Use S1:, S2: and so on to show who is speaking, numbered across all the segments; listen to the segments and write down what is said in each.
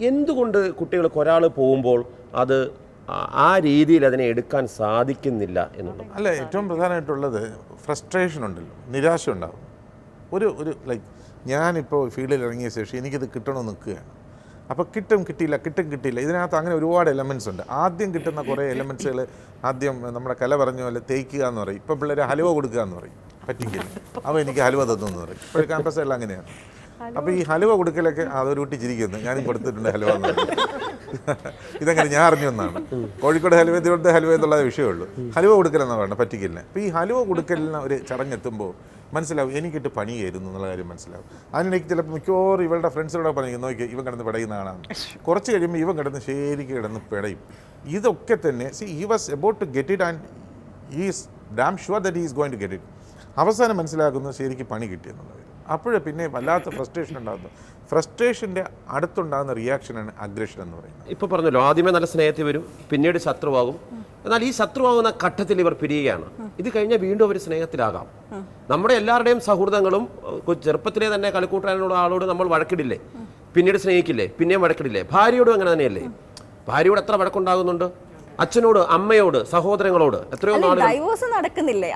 S1: എന്തുകൊണ്ട് കുട്ടികൾക്ക് ഒരാൾ പോകുമ്പോൾ അത് ആ- രീതിയിൽ അതിനെ എടുക്കാൻ സാധിക്കുന്നില്ല എന്നുള്ളത്?
S2: അല്ല ഏറ്റവും പ്രധാനമായിട്ടുള്ളത് ഫ്രസ്ട്രേഷൻ ഉണ്ടല്ലോ നിരാശ ഉണ്ടാവും. ഒരു ഒരു ലൈക്ക് ഞാനിപ്പോൾ ഫീൽഡിൽ ഇറങ്ങിയ ശേഷം എനിക്കിത് കിട്ടണമെന്ന് നിൽക്കുകയാണ്. അപ്പോൾ കിട്ടും കിട്ടിയില്ല കിട്ടും കിട്ടിയില്ല. ഇതിനകത്ത് അങ്ങനെ ഒരുപാട് എലമെന്റ്സ് ഉണ്ട്. ആദ്യം കിട്ടുന്ന കുറേ എലമെന്റ്സുകൾ ആദ്യം നമ്മുടെ കല പറഞ്ഞ പോലെ തേക്കുക എന്ന് പറയും. ഇപ്പം പിള്ളേർ ഹലുവ കൊടുക്കുക എന്ന് പറയും. പറ്റിക്കില്ല. അവൻ എനിക്ക് ഹലുവ തന്നു എന്ന് പറയും. ഇപ്പോൾ ക്യാമ്പസെല്ലാം അങ്ങനെയാണ്. അപ്പോൾ ഈ ഹലുവ കൊടുക്കലൊക്കെ അതൊരു കുട്ടി ചിരിക്കുന്നു. ഞാനും കൊടുത്തിട്ടുണ്ട് ഹലുവ ഇതങ്ങനെ ഞാൻ അറിഞ്ഞു വന്നാണ് കോഴിക്കോട് ഹലുവ തിരുവനന്തപുരത്തെ ഹലുവ എന്നുള്ള വിഷയമുള്ളൂ. ഹലുവ കൊടുക്കലെന്നാണ് പറയുന്നത് പറ്റിക്കില്ല. അപ്പോൾ ഈ ഹലുവ കൊടുക്കലിന് ഒരു ചടങ്ങെത്തുമ്പോൾ മനസ്സിലാവും എനിക്കിട്ട് പണിയായിരുന്നു എന്നുള്ള കാര്യം മനസ്സിലാവും. അതിനിടയ്ക്ക് ചിലപ്പോൾ മിക്കവാറും ഇവളുടെ ഫ്രണ്ട്സിനോട് പറഞ്ഞു നോക്കി ഇവൻ കിടന്ന് പിടയുന്ന ആളാണ് കുറച്ച് കഴിയുമ്പോൾ ഇവൻ കിടന്ന് ശരിക്കും കിടന്ന് പിടയും. ഇതൊക്കെ തന്നെ see he was about to get it and is damn sure that is going to get it അവസാനം മനസ്സിലാക്കുന്നത് ശരിക്കും പണി കിട്ടിയെന്നുള്ളത് അപ്പോഴേ പിന്നെ വല്ലാത്ത ഫ്രസ്ട്രേഷൻ ഉണ്ടാകുന്നു. ഫ്രസ്ട്രേഷന്റെ അടുത്തുണ്ടാകുന്ന റിയാക്ഷനാണ് അഗ്രഷൻ എന്ന് പറയുന്നത്.
S1: ഇപ്പോൾ പറഞ്ഞല്ലോ ആദ്യമേ നല്ല സ്നേഹത്തിൽ വരും പിന്നീട് ശത്രുവാകും. എന്നാൽ ഈ ശത്രുവാകുന്ന ഘട്ടത്തിൽ ഇവർ പിരിയുകയാണ്. ഇത് കഴിഞ്ഞാൽ വീണ്ടും അവർ സ്നേഹത്തിലാകാം. നമ്മുടെ എല്ലാവരുടെയും സൗഹൃദങ്ങളും ചെറുപ്പത്തിലെ തന്നെ കളിക്കൂട്ടാനുള്ള ആളോട് നമ്മൾ വഴക്കിടില്ലേ? പിന്നീട് സ്നേഹിക്കില്ലേ? പിന്നെയും വഴക്കിടില്ലേ? ഭാര്യയോടും അങ്ങനെ തന്നെയല്ലേ? ഭാര്യയോട് എത്ര വഴക്കുണ്ടാകുന്നുണ്ട്? അച്ഛനോട് അമ്മയോട് സഹോദരങ്ങളോട് എത്രയോ
S3: ഡൈവോഴ്സ് നടക്കുന്നില്ലേ?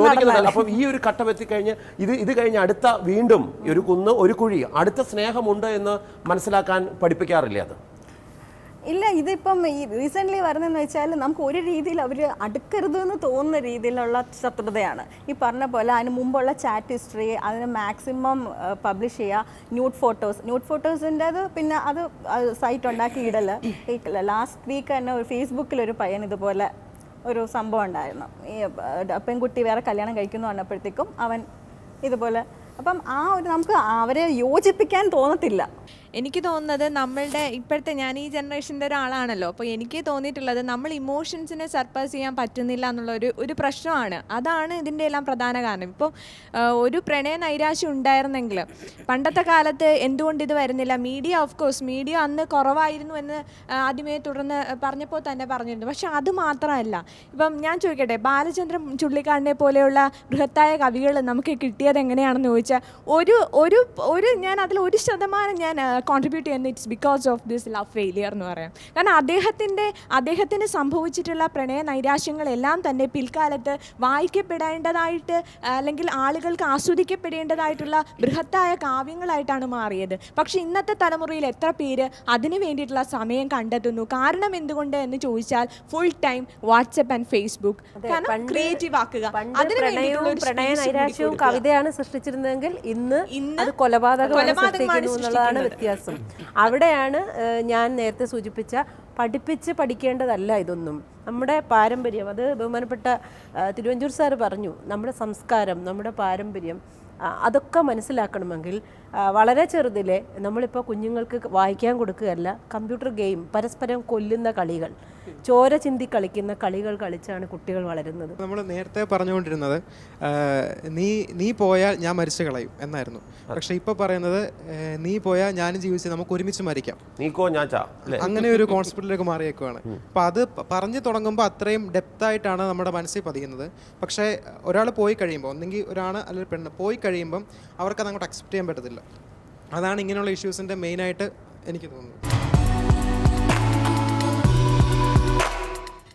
S1: ചോദിക്കുന്നത് അപ്പം ഈ ഒരു ഘട്ടം എത്തിക്കഴിഞ്ഞ് ഇത് ഇത് കഴിഞ്ഞ് അടുത്ത വീണ്ടും ഒരു കുന്ന് ഒരു കുഴി അടുത്ത സ്നേഹമുണ്ട് എന്ന് മനസ്സിലാക്കാൻ പഠിപ്പിക്കാറില്ലേ അത്?
S3: ഇല്ല ഇതിപ്പം ഈ റീസെന്റ് വരുന്നതെന്ന് വെച്ചാൽ നമുക്ക് ഒരു രീതിയിൽ അവർ അടുക്കരുത് എന്ന് തോന്നുന്ന രീതിയിലുള്ള ശത്രുതയാണ്. ഈ പറഞ്ഞ പോലെ അതിന് മുമ്പുള്ള ചാറ്റ് ഹിസ്റ്ററി അതിന് മാക്സിമം പബ്ലിഷ് ചെയ്യുക ന്യൂഡ് ഫോട്ടോസ് ന്യൂഡ് ഫോട്ടോസിന്റെ അത് പിന്നെ അത് സൈറ്റ് ഉണ്ടാക്കി ഇടൽ ഈ ലാസ്റ്റ് വീക്ക് തന്നെ ഒരു ഫേസ്ബുക്കിൽ ഒരു പയ്യൻ ഇതുപോലെ ഒരു സംഭവം ഉണ്ടായിരുന്നു. ഈ പെൺകുട്ടി വേറെ കല്യാണം കഴിക്കുന്നു പറഞ്ഞപ്പോഴത്തേക്കും അവൻ ഇതുപോലെ അപ്പം ആ ഒരു നമുക്ക് അവരെ യോജിപ്പിക്കാൻ തോന്നത്തില്ല.
S4: എനിക്ക് തോന്നുന്നത് നമ്മളുടെ ഇപ്പോഴത്തെ ഞാൻ ഈ ജനറേഷന്റെ ഒരാളാണല്ലോ. അപ്പോൾ എനിക്ക് തോന്നിയിട്ടുള്ളത് നമ്മൾ ഇമോഷൻസിനെ സർപ്പാസ് ചെയ്യാൻ പറ്റുന്നില്ല എന്നുള്ള ഒരു ഒരു പ്രശ്നമാണ്. അതാണ് ഇതിന്റെ എല്ലാം പ്രധാന കാരണം. ഇപ്പോൾ ഒരു പ്രണയ നൈരാശ്യം ഉണ്ടായിരുന്നെങ്കിൽ പണ്ടത്തെ കാലത്ത് എന്തുകൊണ്ട് ഇത് വരുന്നില്ല? മീഡിയ ഓഫ് കോഴ്സ് മീഡിയ അന്ന് കുറവായിരുന്നു എന്ന് ആദ്യമേ തുടർന്ന് പറഞ്ഞപ്പോൾ തന്നെ പറഞ്ഞിരുന്നു. പക്ഷെ അത് മാത്രമല്ല. ഇപ്പം ഞാൻ ചോദിക്കട്ടെ ബാലചന്ദ്രൻ ചുള്ളിക്കാടിനെ പോലെയുള്ള ബൃഹത്തായ കവികൾ നമുക്ക് കിട്ടിയത് എങ്ങനെയാണെന്ന് ചോദിച്ചാൽ ഒരു ഒരു ഒരു ഞാൻ അതിൽ ഒരു ശതമാനം ഞാൻ കോൺട്രിബ്യൂട്ട് ചെയ്യുന്നത് it's because of this love failure എന്ന് പറയാം. കാരണം അദ്ദേഹത്തിന്റെ അദ്ദേഹത്തിന് സംഭവിച്ചിട്ടുള്ള പ്രണയ നൈരാശ്യങ്ങളെല്ലാം തന്നെ പിൽക്കാലത്ത് വായിക്കപ്പെടേണ്ടതായിട്ട് അല്ലെങ്കിൽ ആളുകൾക്ക് ആസ്വദിക്കപ്പെടേണ്ടതായിട്ടുള്ള ബൃഹത്തായ കാവ്യങ്ങളായിട്ടാണ് മാറിയത്. പക്ഷേ ഇന്നത്തെ തലമുറയിൽ എത്ര പേര് അതിനു വേണ്ടിയിട്ടുള്ള സമയം കണ്ടെത്തുന്നു? കാരണം എന്തുകൊണ്ട് എന്ന് ചോദിച്ചാൽ full time WhatsApp and Facebook കാരണം ക്രിയേറ്റീവ് ആക്കുക. അതിന് വേണ്ടിയിട്ടുള്ള
S5: കവിതയാണ് സൃഷ്ടിച്ചിരുന്നതെങ്കിൽ ഇന്ന്
S4: ഇന്ന്
S5: കൊലപാതകമാണ്
S4: സൃഷ്ടിക്കുന്നത്.
S5: വ്യത്യാസം അവിടെയാണ് ഞാൻ നേരത്തെ സൂചിപ്പിച്ച പഠിപ്പിച്ച് പഠിക്കേണ്ടതല്ല ഇതൊന്നും. നമ്മുടെ പാരമ്പര്യം അത് ബഹുമാനപ്പെട്ട തിരുവഞ്ചൂർ സാർ പറഞ്ഞു നമ്മുടെ സംസ്കാരം നമ്മുടെ പാരമ്പര്യം അതൊക്കെ മനസ്സിലാക്കണമെങ്കിൽ വളരെ ചെറുതിലെ നമ്മളിപ്പോൾ കുഞ്ഞുങ്ങൾക്ക് വായിക്കാൻ കൊടുക്കുകയല്ല കമ്പ്യൂട്ടർ ഗെയിം പരസ്പരം കൊല്ലുന്ന കളികൾ. ചോര ചിന്തി കളിക്കുന്ന കളികൾ കളിച്ചാണ് കുട്ടികൾ വളരുന്നത്.
S6: നമ്മൾ നേരത്തെ പറഞ്ഞുകൊണ്ടിരുന്നത് നീ നീ പോയാൽ ഞാൻ മരിച്ചു കളയും എന്നായിരുന്നു. പക്ഷെ ഇപ്പൊ പറയുന്നത് നീ പോയാൽ ഞാനും ജീവിച്ച് നമുക്ക് ഒരുമിച്ച് മരിക്കാം.
S1: നീക്കോ ഞാൻ
S6: അങ്ങനെ ഒരു കോൺസെപ്റ്റിലേക്ക് മാറിയേക്കുവാണ്. അപ്പൊ അത് പറഞ്ഞു തുടങ്ങുമ്പോൾ അത്രയും ഡെപ്ത് ആയിട്ടാണ് നമ്മുടെ മനസ്സിൽ പതിയുന്നത്. പക്ഷെ ഒരാൾ പോയി കഴിയുമ്പോൾ ഒന്നെങ്കിൽ ഒരാണ് അല്ലെങ്കിൽ പെണ്ണ് പോയി കഴിയുമ്പം അവർക്കത് അങ്ങോട്ട് അക്സെപ്റ്റ് ചെയ്യാൻ പറ്റത്തില്ല. അതാണ് ഇങ്ങനെയുള്ള ഇഷ്യൂസിന്റെ മെയിനായിട്ട് എനിക്ക് തോന്നുന്നത്.